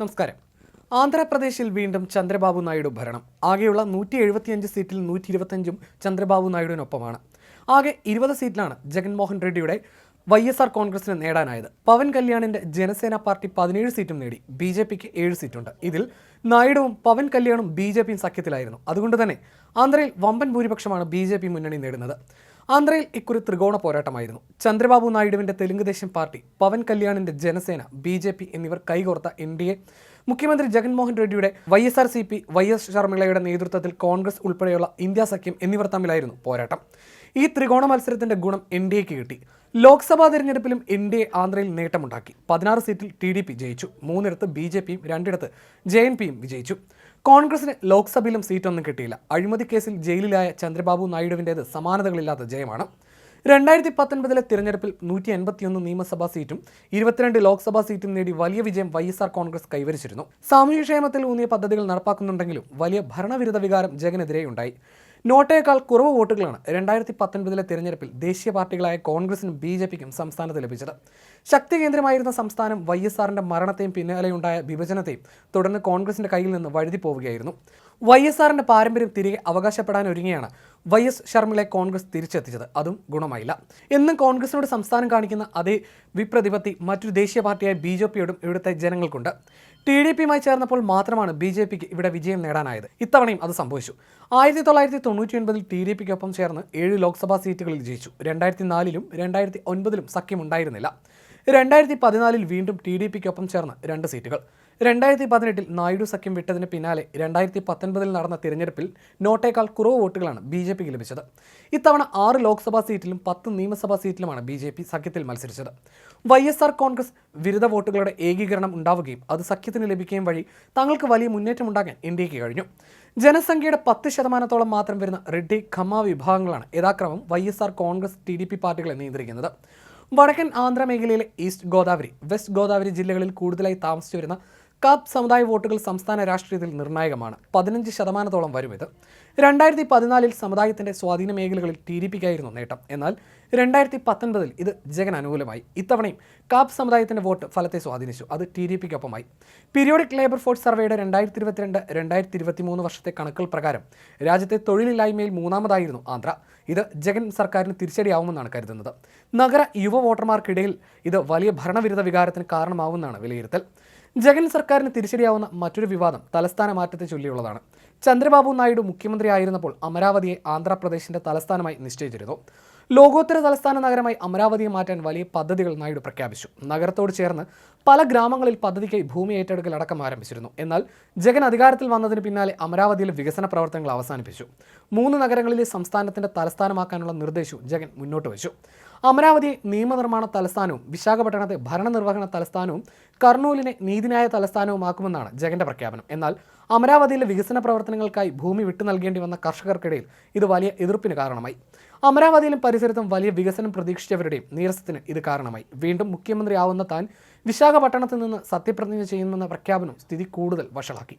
നമസ്കാരം. ആന്ധ്രാപ്രദേശിൽ വീണ്ടും ചന്ദ്രബാബു നായിഡു ഭരണം. ആകെയുള്ള നൂറ്റി എഴുപത്തിയഞ്ച് സീറ്റിൽ നൂറ്റി ഇരുപത്തഞ്ചും ചന്ദ്രബാബു നായിഡുവിനൊപ്പമാണ്. ആകെ ഇരുപത് സീറ്റിലാണ് ജഗൻമോഹൻ റെഡ്ഡിയുടെ വൈ എസ് ആർ കോൺഗ്രസിന് നേടാനായത്. പവൻ കല്യാണിന്റെ ജനസേന പാർട്ടി പതിനേഴ് സീറ്റും നേടി. ബി ജെ പിക്ക് ഏഴ് സീറ്റുണ്ട്. ഇതിൽ നായിഡുവും പവൻ കല്യാണും ബി ജെ പിയും സഖ്യത്തിലായിരുന്നു. അതുകൊണ്ട് തന്നെ ആന്ധ്രയിൽ വമ്പൻ ഭൂരിപക്ഷമാണ് ബി ജെ പി മുന്നണി നേടുന്നത്. ആന്ധ്രയിൽ ഇക്കുറി ത്രികോണ പോരാട്ടമായിരുന്നു. ചന്ദ്രബാബു നായിഡുവിന്റെ തെലുങ്ക് ദേശം പാർട്ടി പവൻ കല്യാണിന്റെ ജനസേന ബി ജെ പി എന്നിവർ കൈകോർത്ത എൻ ഡി എ. മുഖ്യമന്ത്രി Jaganmohan റെഡ്ഡിയുടെ Y S R C P Y S ശർമിളയുടെ നേതൃത്വത്തിൽ കോൺഗ്രസ് ഉൾപ്പെടെയുള്ള ഇന്ത്യ സഖ്യം എന്നിവർ തമ്മിലായിരുന്നു പോരാട്ടം. ഈ ത്രികോണ മത്സരത്തിന്റെ ഗുണം എൻ ഡി എക്ക് കിട്ടി. ലോക്സഭാ തെരഞ്ഞെടുപ്പിലും എൻ ഡി എ ആന്ധ്രയിൽ നേട്ടമുണ്ടാക്കി. പതിനാറ് സീറ്റിൽ ടി ഡി പി ജയിച്ചു. മൂന്നിടത്ത് ബി ജെ പിയും രണ്ടിടത്ത് ജെ എൻ പിയും വിജയിച്ചു. കോൺഗ്രസിന് ലോക്സഭയിലും സീറ്റൊന്നും കിട്ടിയില്ല. അഴിമതി കേസിൽ ജയിലിലായ ചന്ദ്രബാബു നായിഡുവിന്റേത് സമാനതകളില്ലാത്ത ജയമാണ്. രണ്ടായിരത്തി പത്തൊൻപതിലെ തിരഞ്ഞെടുപ്പിൽ നൂറ്റി എൺപത്തിയൊന്ന് നിയമസഭാ സീറ്റും ഇരുപത്തിരണ്ട് ലോക്സഭാ സീറ്റും നേടി വലിയ വിജയം വൈ എസ് ആർ കോൺഗ്രസ് കൈവരിച്ചിരുന്നു. സാമൂഹ്യക്ഷേമത്തിൽ ഊന്നിയ പദ്ധതികൾ നടപ്പാക്കുന്നുണ്ടെങ്കിലും വലിയ ഭരണവിരുദ്ധ വികാരം ജഗനെതിരെ ഉണ്ടായി നോട്ടയേക്കാൾ കുറവ് വോട്ടുകളാണ് രണ്ടായിരത്തി പത്തൊൻപതിലെ തിരഞ്ഞെടുപ്പിൽ ദേശീയ പാർട്ടികളായ കോൺഗ്രസിനും ബി ജെ പിക്കും സംസ്ഥാനത്ത് ലഭിച്ചത്. ശക്തി കേന്ദ്രമായിരുന്ന സംസ്ഥാനം വൈ എസ് ആറിന്റെ മരണത്തെയും പിന്നാലെയുണ്ടായ വിഭജനത്തെയും തുടർന്ന് കോൺഗ്രസിന്റെ കയ്യിൽ നിന്ന് വഴുതി പോവുകയായിരുന്നു വൈ എസ് ആറിന്റെ പാരമ്പര്യം തിരികെ അവകാശപ്പെടാൻ ഒരുങ്ങിയാണ് വൈ എസ് ശർമ്മിളെ കോൺഗ്രസ് തിരിച്ചെത്തിച്ചത്. അതും ഗുണമായില്ല. എന്നും കോൺഗ്രസിനോട് സംസ്ഥാനം കാണിക്കുന്ന അതേ വിപ്രതിപത്തി മറ്റൊരു ദേശീയ പാർട്ടിയായ ബി ജെ പിയോടും ഇവിടുത്തെ ജനങ്ങൾക്കുണ്ട്. ടി ഡി പിയുമായി ചേർന്നപ്പോൾ മാത്രമാണ് ബി ജെ പിക്ക് ഇവിടെ വിജയം നേടാനായത്. ഇത്തവണയും അത് സംഭവിച്ചു. ആയിരത്തി തൊള്ളായിരത്തി തൊണ്ണൂറ്റി ഒൻപതിൽ ടി ഡി പിക്കൊപ്പം ചേർന്ന് ഏഴ് ലോക്സഭാ സീറ്റുകളിൽ ജയിച്ചു. രണ്ടായിരത്തി നാലിലും രണ്ടായിരത്തി ഒൻപതിലും സഖ്യമുണ്ടായിരുന്നില്ല. രണ്ടായിരത്തി പതിനാലിൽ വീണ്ടും ടി ഡി പിക്കൊപ്പം ചേർന്ന് രണ്ട് സീറ്റുകൾ. രണ്ടായിരത്തി പതിനെട്ടിൽ നായിഡു സഖ്യം വിട്ടതിന് പിന്നാലെ രണ്ടായിരത്തി പത്തൊൻപതിൽ നടന്ന തിരഞ്ഞെടുപ്പിൽ നോട്ടേക്കാൾ കുറവ് വോട്ടുകളാണ് ബി ജെ പിക്ക് ലഭിച്ചത്. ഇത്തവണ ആറ് ലോക്സഭാ സീറ്റിലും പത്ത് നിയമസഭാ സീറ്റിലുമാണ് ബി ജെ പി സഖ്യത്തിൽ മത്സരിച്ചത്. വൈ എസ് ആർ കോൺഗ്രസ് വിരുദ്ധ വോട്ടുകളുടെ ഏകീകരണം ഉണ്ടാവുകയും അത് സഖ്യത്തിന് ലഭിക്കുകയും വഴി തങ്ങൾക്ക് വലിയ മുന്നേറ്റമുണ്ടാക്കാൻ ഇന്ത്യയ്ക്ക് കഴിഞ്ഞു. ജനസംഖ്യയുടെ പത്ത് ശതമാനത്തോളം മാത്രം വരുന്ന റെഡ്ഡി ഖമ്മ വിഭാഗങ്ങളാണ് യഥാക്രമം Y S R Congress T D P പാർട്ടികളെ നിയന്ത്രിക്കുന്നത്. വടക്കൻ ആന്ധ്ര മേഖലയിലെ ഈസ്റ്റ് ഗോദാവരി വെസ്റ്റ് ഗോദാവരി ജില്ലകളിൽ കൂടുതലായി താമസിച്ചു വരുന്ന കാപ്പ് സമുദായ വോട്ടുകൾ സംസ്ഥാന രാഷ്ട്രീയത്തിൽ നിർണായകമാണ്. പതിനഞ്ച് ശതമാനത്തോളം വരും ഇത്. രണ്ടായിരത്തി പതിനാലിൽ സമുദായത്തിന്റെ സ്വാധീന മേഖലകളിൽ ടി ഡി പിക്കായിരുന്നു നേട്ടം. എന്നാൽ രണ്ടായിരത്തി പത്തൊൻപതിൽ ഇത് ജഗൻ അനുകൂലമായി. ഇത്തവണയും കാപ്പ് സമുദായത്തിന്റെ വോട്ട് ഫലത്തെ സ്വാധീനിച്ചു. അത് ടി ഡി പിക്കൊപ്പമായി. പീരിയോഡിക് ലേബർ ഫോഴ്സ് സർവേയുടെ രണ്ടായിരത്തി ഇരുപത്തിരണ്ട് രണ്ടായിരത്തി ഇരുപത്തി മൂന്ന് വർഷത്തെ കണക്കുകൾ പ്രകാരം രാജ്യത്തെ തൊഴിലില്ലായ്മയിൽ മൂന്നാമതായിരുന്നു ആന്ധ്ര. ഇത് ജഗൻ സർക്കാരിന് തിരിച്ചടിയാവുമെന്നാണ് കരുതുന്നത്. നഗര യുവ വോട്ടർമാർക്കിടയിൽ ഇത് വലിയ ഭരണവിരുദ്ധ വികാരത്തിന് കാരണമാവുമെന്നാണ് വിലയിരുത്തൽ. ജഗൻ സർക്കാരിന് തിരിച്ചടിയാവുന്ന മറ്റൊരു വിവാദം തലസ്ഥാന മാറ്റത്തെ ചൊല്ലിയുള്ളതാണ്. ചന്ദ്രബാബു നായിഡു മുഖ്യമന്ത്രിയായിരുന്നപ്പോൾ അമരാവതിയെ ആന്ധ്രാപ്രദേശിന്റെ തലസ്ഥാനമായി നിശ്ചയിച്ചിരുന്നു. ലോകോത്തര തലസ്ഥാന നഗരമായി അമരാവതിയെ മാറ്റാൻ വലിയ പദ്ധതികൾ നായിഡു പ്രഖ്യാപിച്ചു. നഗരത്തോട് ചേർന്ന് പല ഗ്രാമങ്ങളിൽ പദ്ധതിക്കായി ഭൂമി ഏറ്റെടുക്കൽ അടക്കം ആരംഭിച്ചിരുന്നു. എന്നാൽ ജഗൻ അധികാരത്തിൽ വന്നതിന് പിന്നാലെ അമരാവതിയിലെ വികസന പ്രവർത്തനങ്ങൾ അവസാനിപ്പിച്ചു. മൂന്ന് നഗരങ്ങളിലെ സംസ്ഥാനത്തിന്റെ തലസ്ഥാനമാക്കാനുള്ള നിർദ്ദേശവും ജഗൻ മുന്നോട്ട് വച്ചു. അമരാവതിയെ നിയമനിർമ്മാണ തലസ്ഥാനവും വിശാഖപട്ടണത്തെ ഭരണനിർവഹണ തലസ്ഥാനവും കർണൂലിനെ നീതിന്യായ തലസ്ഥാനവുമാക്കുമെന്നാണ് ജഗന്റെ പ്രഖ്യാപനം. എന്നാൽ അമരാവതിയിലെ വികസന പ്രവർത്തനങ്ങൾക്കായി ഭൂമി വിട്ടു നൽകേണ്ടി വന്ന കർഷകർക്കിടയിൽ ഇത് വലിയ എതിർപ്പിന് കാരണമായി. അമരാവതിയിലും പരിസരത്തും വലിയ വികസനം പ്രതീക്ഷിച്ചവരുടെയും നീരസത്തിന് ഇത് കാരണമായി. വീണ്ടും മുഖ്യമന്ത്രിയാവുന്ന താൻ വിശാഖപട്ടണത്തിൽ നിന്ന് സത്യപ്രതിജ്ഞ ചെയ്യുമെന്ന പ്രഖ്യാപനം സ്ഥിതി കൂടുതൽ വഷളാക്കി.